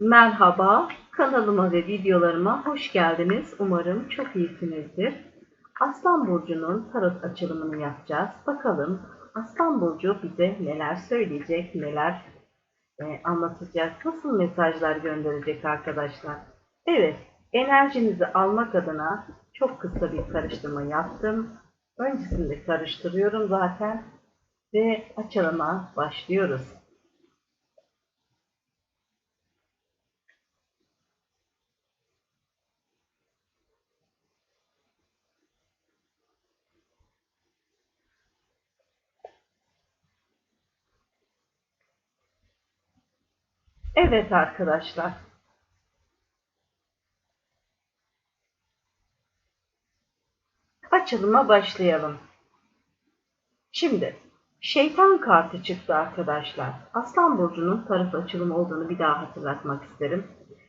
Merhaba, kanalıma ve videolarıma hoş geldiniz. Umarım çok iyisinizdir. Aslan Burcu'nun tarot açılımını yapacağız. Bakalım Aslan Burcu bize neler söyleyecek, neler e, anlatacak, nasıl mesajlar gönderecek arkadaşlar. Evet, enerjinizi almak adına çok kısa bir karıştırma yaptım. Öncesinde karıştırıyorum zaten ve açılıma başlıyoruz. Evet arkadaşlar. Açılıma başlayalım. Şimdi şeytan kartı çıktı arkadaşlar. Aslan burcunun taraf açılımı olduğunu bir daha hatırlatmak isterim.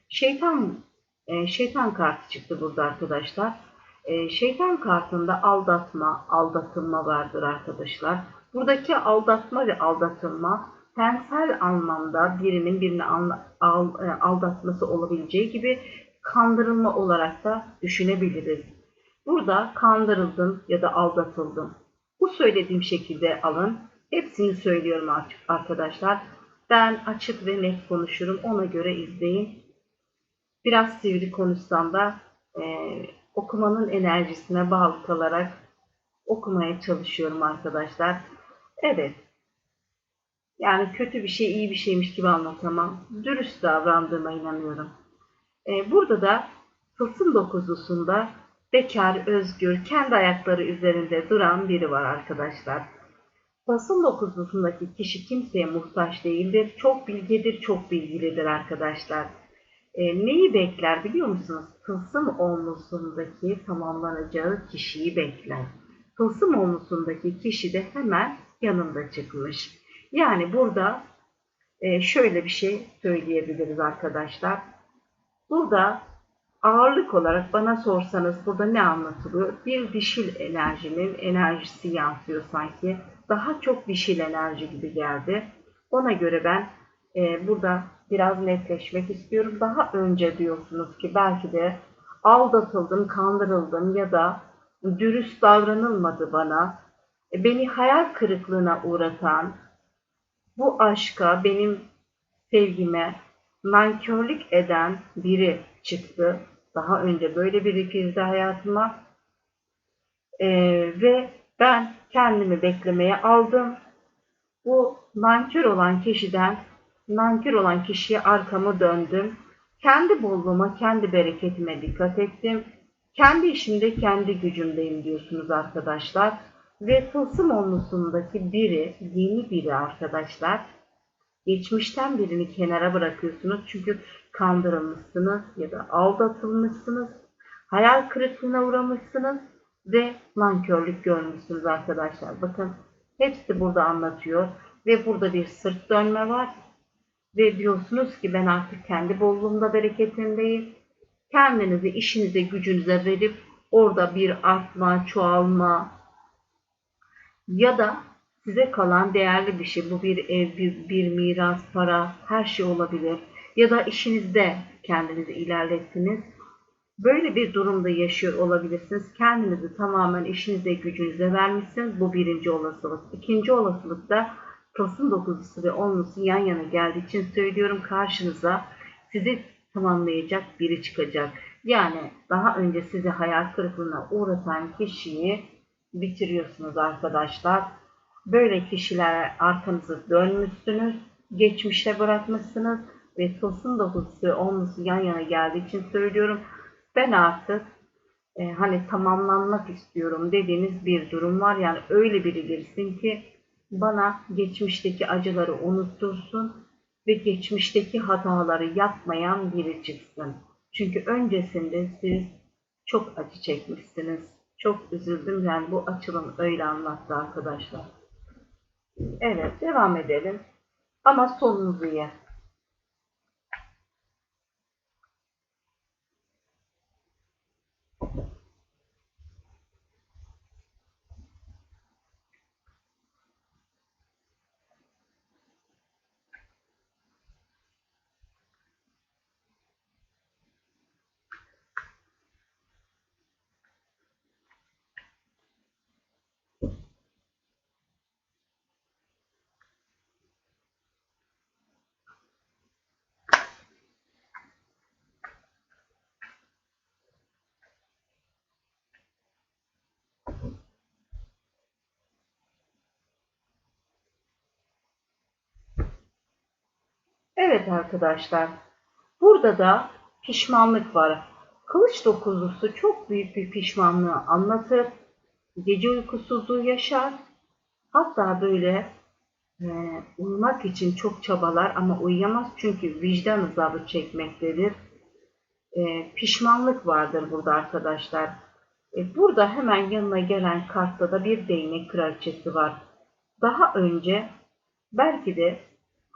Şeytan e, şeytan kartı çıktı burada arkadaşlar. E, şeytan kartında aldatma, aldatılma vardır arkadaşlar. Buradaki aldatma ve aldatılma tensel anlamda birinin birini e, aldatması olabileceği gibi kandırılma olarak da düşünebiliriz. Burada kandırıldım ya da aldatıldım. Bu söylediğim şekilde alın. Hepsini söylüyorum arkadaşlar. Ben açık ve net konuşurum. Ona göre izleyin. Biraz sivri konuşsam da e, okumanın enerjisine bağlı kalarak okumaya çalışıyorum arkadaşlar. Evet, yani kötü bir şey iyi bir şeymiş gibi anlatamam. Dürüst davrandığıma inanıyorum. Ee, burada da tılsım dokuzlusunda bekar, özgür, kendi ayakları üzerinde duran biri var arkadaşlar. Tılsım dokuzlusundaki kişi kimseye muhtaç değildir. Çok bilgedir, çok bilgilidir arkadaşlar. E, neyi bekler biliyor musunuz? Tılsım onlusundaki tamamlanacağı kişiyi bekler. Tılsım onlusundaki kişi de hemen yanında çıkmış. Yani burada e, şöyle bir şey söyleyebiliriz arkadaşlar. Burada ağırlık olarak bana sorsanız burada ne anlatılıyor? Bir dişil enerjinin enerjisi yansıyor sanki. Daha çok dişil enerji gibi geldi. Ona göre ben e, burada biraz netleşmek istiyorum. Daha önce diyorsunuz ki belki de aldatıldım, kandırıldım ya da dürüst davranılmadı bana. E, beni hayal kırıklığına uğratan, bu aşka, benim sevgime nankörlük eden biri çıktı. Daha önce böyle biri girdi hayatıma. Ee, ve ben kendimi beklemeye aldım. Bu nankör olan kişiden, nankör olan kişiye arkamı döndüm. Kendi bolluğuma, kendi bereketime dikkat ettim. Kendi işimde, kendi gücümdeyim diyorsunuz arkadaşlar. Ve tılsım onlusundaki biri, yeni biri arkadaşlar. Geçmişten birini kenara bırakıyorsunuz. Çünkü kandırılmışsınız ya da aldatılmışsınız. Hayal kırıklığına uğramışsınız ve nankörlük görmüşsünüz arkadaşlar. Bakın hepsi burada anlatıyor. Ve burada bir sırt dönme var. Ve diyorsunuz ki ben artık kendi bolluğumda bereketindeyim. Kendinizi işinize gücünüze verip orada bir artma, çoğalma, ya da size kalan değerli bir şey. Bu bir ev, bir, bir miras, para, her şey olabilir. Ya da işinizde kendinizi ilerlettiniz. Böyle bir durumda yaşıyor olabilirsiniz. Kendinizi tamamen işinize, gücünüze vermişsiniz. Bu birinci olasılık. İkinci olasılık da Kasım 9'lusu ve 10'lusu yan yana geldiği için söylüyorum karşınıza sizi tamamlayacak biri çıkacak. Yani daha önce sizi hayal kırıklığına uğratan kişiyi bitiriyorsunuz arkadaşlar. Böyle kişilere arkanızı dönmüşsünüz, geçmişte bırakmışsınız ve tılsım dokusu olması yan yana geldiği için söylüyorum. Ben artık e, hani tamamlanmak istiyorum dediğiniz bir durum var. Yani öyle biri girsin ki bana geçmişteki acıları unuttursun ve geçmişteki hataları yapmayan biri çıksın. Çünkü öncesinde siz çok acı çekmişsiniz. Çok üzüldüm. Yani bu açılım öyle anlattı arkadaşlar. Evet devam edelim. Ama sonunuzu ye. Evet arkadaşlar. Burada da pişmanlık var. Kılıç dokuzlusu çok büyük bir pişmanlığı anlatır. Gece uykusuzluğu yaşar. Hatta böyle e, uyumak için çok çabalar ama uyuyamaz çünkü vicdan azabı çekmektedir. E, pişmanlık vardır burada arkadaşlar. E, burada hemen yanına gelen kartta da bir değnek kraliçesi var. Daha önce belki de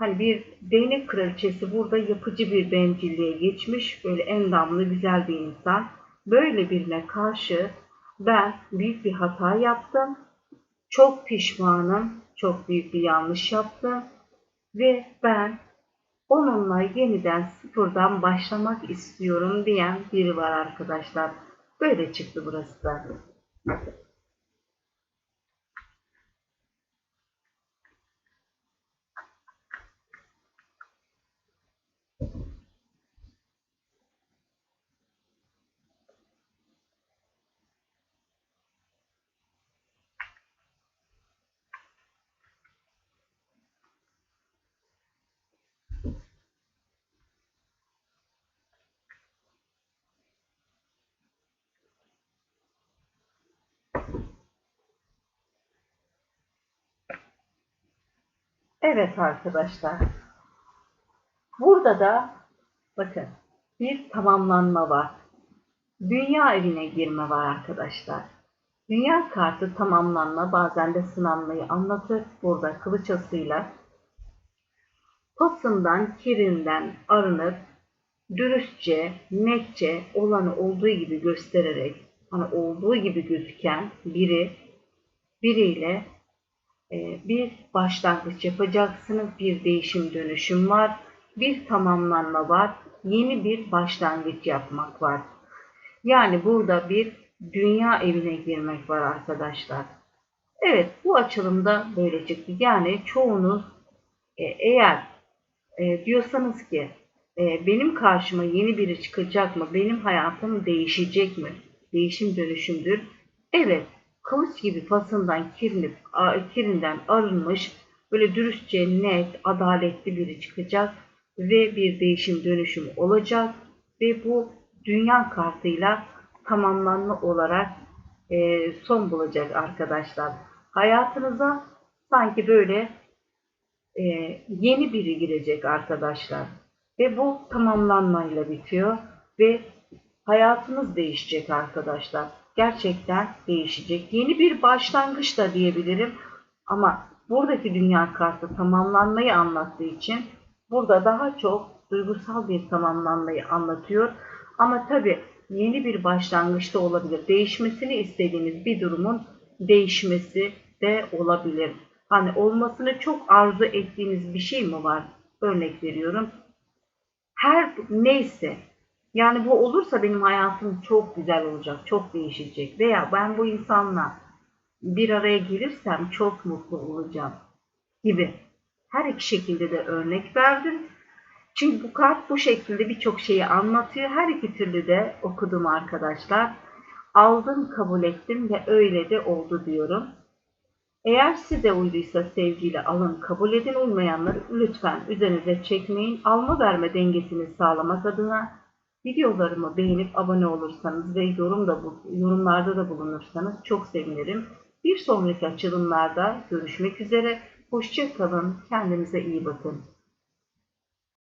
hani bir değnek kraliçesi burada yapıcı bir bencilliğe geçmiş. Böyle endamlı güzel bir insan. Böyle birine karşı ben büyük bir hata yaptım. Çok pişmanım. Çok büyük bir yanlış yaptım. Ve ben onunla yeniden sıfırdan başlamak istiyorum diyen biri var arkadaşlar. Böyle çıktı burası da. Evet arkadaşlar. Burada da bakın bir tamamlanma var. Dünya evine girme var arkadaşlar. Dünya kartı tamamlanma bazen de sınanmayı anlatır. Burada kılıç asıyla pasından, kirinden arınıp dürüstçe, netçe olanı olduğu gibi göstererek hani olduğu gibi gözüken biri biriyle bir başlangıç yapacaksınız. Bir değişim dönüşüm var. Bir tamamlanma var. Yeni bir başlangıç yapmak var. Yani burada bir dünya evine girmek var arkadaşlar. Evet bu açılımda böyle çıktı. Yani çoğunuz e, eğer e, diyorsanız ki e, benim karşıma yeni biri çıkacak mı? Benim hayatım değişecek mi? Değişim dönüşümdür. Evet kılıç gibi fasından kirinip, kirinden arınmış, böyle dürüstçe, net, adaletli biri çıkacak ve bir değişim dönüşüm olacak ve bu dünya kartıyla tamamlanma olarak e, son bulacak arkadaşlar. Hayatınıza sanki böyle e, yeni biri girecek arkadaşlar. Ve bu tamamlanmayla bitiyor ve hayatınız değişecek arkadaşlar gerçekten değişecek. Yeni bir başlangıç da diyebilirim. Ama buradaki dünya kartı tamamlanmayı anlattığı için burada daha çok duygusal bir tamamlanmayı anlatıyor. Ama tabi yeni bir başlangıç da olabilir. Değişmesini istediğiniz bir durumun değişmesi de olabilir. Hani olmasını çok arzu ettiğiniz bir şey mi var? Örnek veriyorum. Her neyse yani bu olursa benim hayatım çok güzel olacak, çok değişecek. Veya ben bu insanla bir araya gelirsem çok mutlu olacağım gibi. Her iki şekilde de örnek verdim. Çünkü bu kart bu şekilde birçok şeyi anlatıyor. Her iki türlü de okudum arkadaşlar. Aldım, kabul ettim ve öyle de oldu diyorum. Eğer size uyduysa sevgiyle alın, kabul edin. Uymayanları lütfen üzerinize çekmeyin. Alma verme dengesini sağlamak adına Videolarımı beğenip abone olursanız ve yorum da, yorumlarda da bulunursanız çok sevinirim. Bir sonraki açılımlarda görüşmek üzere. Hoşçakalın. Kendinize iyi bakın.